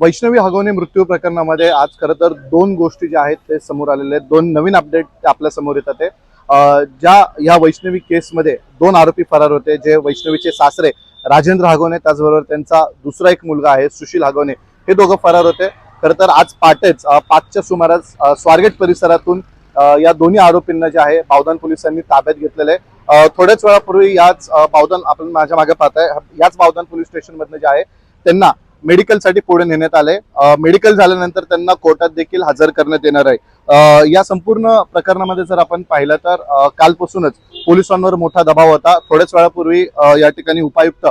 वैष्णवी हगवणे मृत्यू प्रकरणामध्ये आज खरं तर दोन गोष्टी ज्या आहेत ते समोर आलेले आहेत. दोन नवीन अपडेट आपल्यासमोर येतात ते. ज्या या वैष्णवी केसमध्ये दोन आरोपी फरार होते जे वैष्णवीचे सासरे राजेंद्र हागवणे त्याचबरोबर त्यांचा दुसरा एक मुलगा आहे सुशील हागवणे हे दोघं फरार होते. खरं तर आज पहाटेच पाचच्या सुमारास स्वारगेट परिसरातून या दोन्ही आरोपींना जे आहे पावदान पोलिसांनी ताब्यात घेतलेलं आहे. थोड्याच वेळापूर्वी याच बावदान पावदान आपण माझ्या मागे पाहताय याच पावदान पोलीस स्टेशनमधनं जे आहे त्यांना मेडिकलसाठी पुढे नेण्यात आले मेडिकल झाल्यानंतर त्यांना कोर्टात देखील हजर करण्यात येणार आहे. या संपूर्ण प्रकरणामध्ये जर आपण पाहिलं तर कालपासूनच पोलिसांवर मोठा दबाव होता. थोड्याच वेळापूर्वी या ठिकाणी उपायुक्त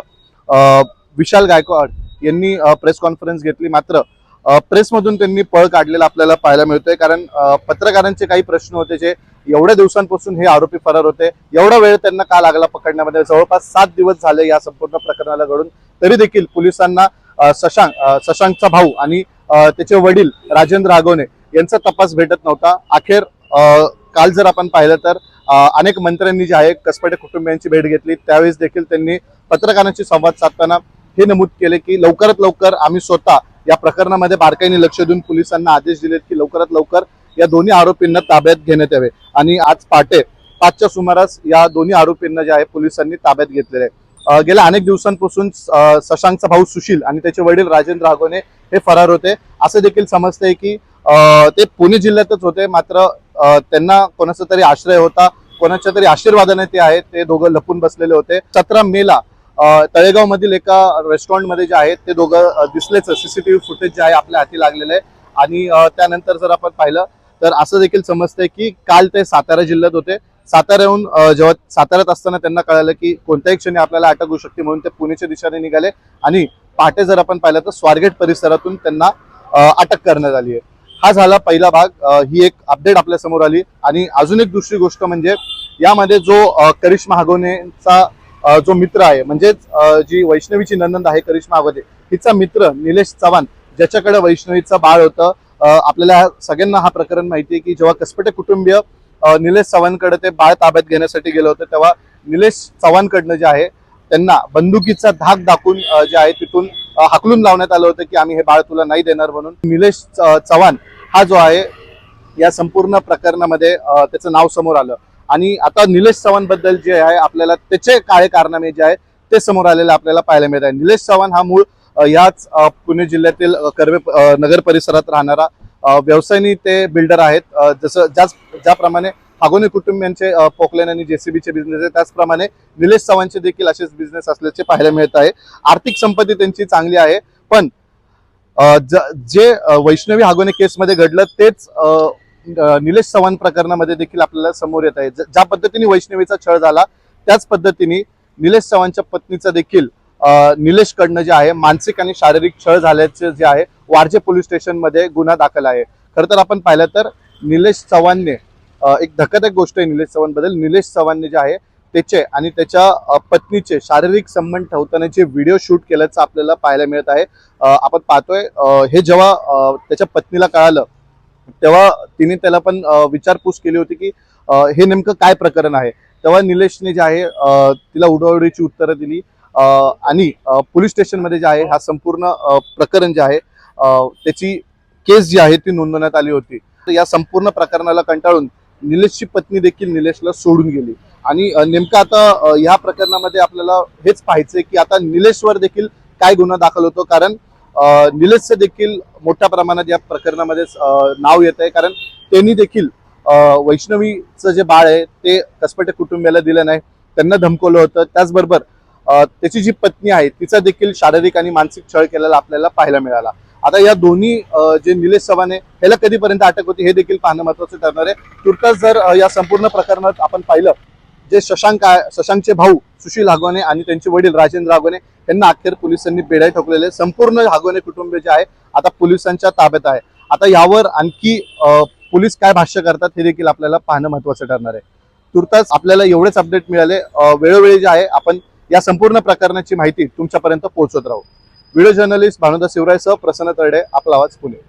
विशाल गायकवाड यांनी प्रेस कॉन्फरन्स घेतली. मात्र प्रेसमधून त्यांनी पळ काढलेला आपल्याला पाहायला मिळतोय. कारण पत्रकारांचे काही प्रश्न होते जे एवढ्या दिवसांपासून हे आरोपी फरार होते. एवढा वेळ त्यांना का लागला पकडण्यामध्ये? जवळपास सात दिवस झाले या संपूर्ण प्रकरणाला घडून. तरी देखील पोलिसांना सशांक शशांक शशांकचा भाऊ आणि त्याचे वडील राजेंद्र आगोने यांचा तपास भेटत नव्हता. अखेर काल जर आपण पाहिलं तर अनेक मंत्र्यांनी जे आहे कसपटे कुटुंबियांची भेट घेतली. त्यावेळेस देखील त्यांनी पत्रकारांशी संवाद साधताना हे नमूद केले की लवकरात लवकर आम्ही स्वतः या प्रकरणामध्ये बारकाईने लक्ष देऊन पोलिसांना आदेश दिलेत की लवकरात लवकर या दोन्ही आरोपींना ताब्यात घेण्यात यावे. आणि आज पहाटे पाचच्या सुमारास या दोन्ही आरोपींना जे आहे पोलिसांनी ताब्यात घेतलेले आहे. गेल्या अनेक दिवसांपासून अं, शशांकचा भाऊ सुशील आणि त्याचे वडील राजेंद्र आगोने हे फरार होते. असं देखील समजतंय की ते पुणे जिल्ह्यातच होते. मात्र त्यांना कोणाचा तरी आश्रय होता. कोणाच्या तरी आशीर्वादाने ते आहेत. ते दोघं लपून बसलेले होते. सतरा मेला तळेगाव मधील एका रेस्टॉरंटमध्ये जे आहेत ते दोघं दिसलेच. सीसीटीव्ही फुटेज जे आहे आपल्या हाती लागलेलं आहे. आणि त्यानंतर जर आपण पाहिलं तर असं देखील समजतंय की काल ते सातारा जिल्ह्यात होते. साताऱ्याहून जेव्हा साताऱ्यात असताना त्यांना कळालं की कोणत्याही क्षणी आपल्याला अटक होऊ शकते म्हणून ते पुण्याच्या दिशेने निघाले आणि पहाटे जर आपण पाहिलं तर स्वारगेट परिसरातून त्यांना अटक करण्यात आली आहे. हा झाला पहिला भाग. ही एक अपडेट आपल्यासमोर आली. आणि अजून एक दुसरी गोष्ट म्हणजे यामध्ये जो करिश्मा हागोनेचा जो मित्र आहे म्हणजेच जी वैष्णवीची नंदन आहे करिश्मा हागोने हिचा मित्र निलेश चव्हाण ज्याच्याकडे वैष्णवीचं बाळ होतं. आपल्याला सगळ्यांना हा प्रकरण माहिती आहे की जेव्हा कसपटे कुटुंबीय निलेश चव्हाणकडे ते बाळ ताब्यात घेण्यासाठी गेलं होतं तेव्हा निलेश चव्हाणकडनं जे आहे त्यांना बंदुकीचा धाक दाखवून जे आहे तिथून हाकलून लावण्यात आलं होतं की आम्ही हे बाळ तुला नाही देणार म्हणून. निलेश चव्हाण हा जो आहे या संपूर्ण प्रकरणामध्ये त्याचं नाव समोर आलं. आणि आता निलेश चव्हाणबद्दल जे आहे आपल्याला त्याचे काळे कारनामे जे आहे ते समोर आलेले आपल्याला पाहायला मिळत आहे. निलेश चव्हाण हा मूळ याच पुणे जिल्ह्यातील कर्वे नगर परिसरात राहणारा व्यवसायानी ते बिल्डर आहेत. जसं ज्याच ज्याप्रमाणे हागोने कुटुंबियांचे पोकलेन आणि जेसीबीचे बिझनेस आहे त्याचप्रमाणे निलेश चव्हाणचे देखील असेच बिझनेस असल्याचे पाहायला मिळत आहे. आर्थिक संपत्ती त्यांची चांगली आहे. पण ज- जे वैष्णवी हागोने केसमध्ये घडलं तेच निलेश चव्हाण प्रकरणामध्ये देखील आपल्याला समोर येत आहे. ज्या पद्धतीने वैष्णवीचा छळ झाला त्याच पद्धतीने निलेश चव्हाणच्या पत्नीचा देखील अं, निलेशकडनं जे आहे मानसिक आणि शारीरिक छळ झाल्याचे जे आहे वारजे पोलीस स्टेशनमध्ये गुन्हा दाखल आहे. खरं तर आपण पाहिलं तर निलेश चव्हाणने एक धक्कादायक गोष्ट आहे निलेश चव्हाणबद्दल. निलेश चव्हाणने जे आहे त्याचे आणि त्याच्या पत्नीचे शारीरिक संबंध ठेवताना जे व्हिडिओ शूट केल्याचं आपल्याला पाहायला मिळत आहे. आपण पाहतोय हे जेव्हा त्याच्या पत्नीला कळालं तेव्हा तिने त्याला पण विचारपूस केली होती की हे नेमकं काय प्रकरण आहे? तेव्हा निलेशने जे आहे तिला उडवडीची उत्तरं दिली. आणि पोलीस स्टेशनमध्ये जे आहे हा संपूर्ण प्रकरण जे आहे त्याची केस जी आहे ती नोंदवण्यात आली होती. तर या संपूर्ण प्रकरणाला कंटाळून निलेशची पत्नी देखील निलेशला सोडून गेली. आणि नेमकं आता ह्या या प्रकरणामध्ये आपल्याला हेच पाहायचंय की आता निलेशवर देखील काय गुन्हा दाखल होतो? कारण निलेशचं देखील मोठ्या प्रमाणात या प्रकरणामध्ये नाव येत आहे. कारण त्यांनी देखील वैष्णवीचं जे बाळ आहे ते कसपटे कुटुंबियाला दिलं नाही. त्यांना धमकवलं होतं. त्याचबरोबर त्याची जी पत्नी आहे तिचा देखील शारीरिक आणि मानसिक छळ केलेला आपल्याला पाहायला मिळाला. आता या दोन्ही जे निलेश चव्हाण आहे ह्याला कधीपर्यंत अटक होती हे देखील पाहणं महत्वाचं ठरणार आहे. तुर्तास जर या संपूर्ण प्रकरणात आपण पाहिलं जे शशांक आहे शशांकचे भाऊ सुशील हागवणे आणि त्यांचे वडील राजेंद्र हागवणे यांना अखेर पोलिसांनी बेड्या ठोकलेले. संपूर्ण हागवणे कुटुंब जे आहे आता पोलिसांच्या ताब्यात आहे. आता यावर आणखी पोलीस काय भाष्य करतात हे देखील आपल्याला पाहणं महत्वाचं ठरणार आहे. तुर्तास आपल्याला एवढेच अपडेट मिळाले. वेळोवेळी जे आहे आपण या संपूर्ण प्रकरणाची माहिती तुमच्यापर्यंत पोहोचवत राहू. व्हिडिओ जर्नलिस्ट भानुदा शिवरायसह प्रसन्न तरडे आपला आवाज पुणे.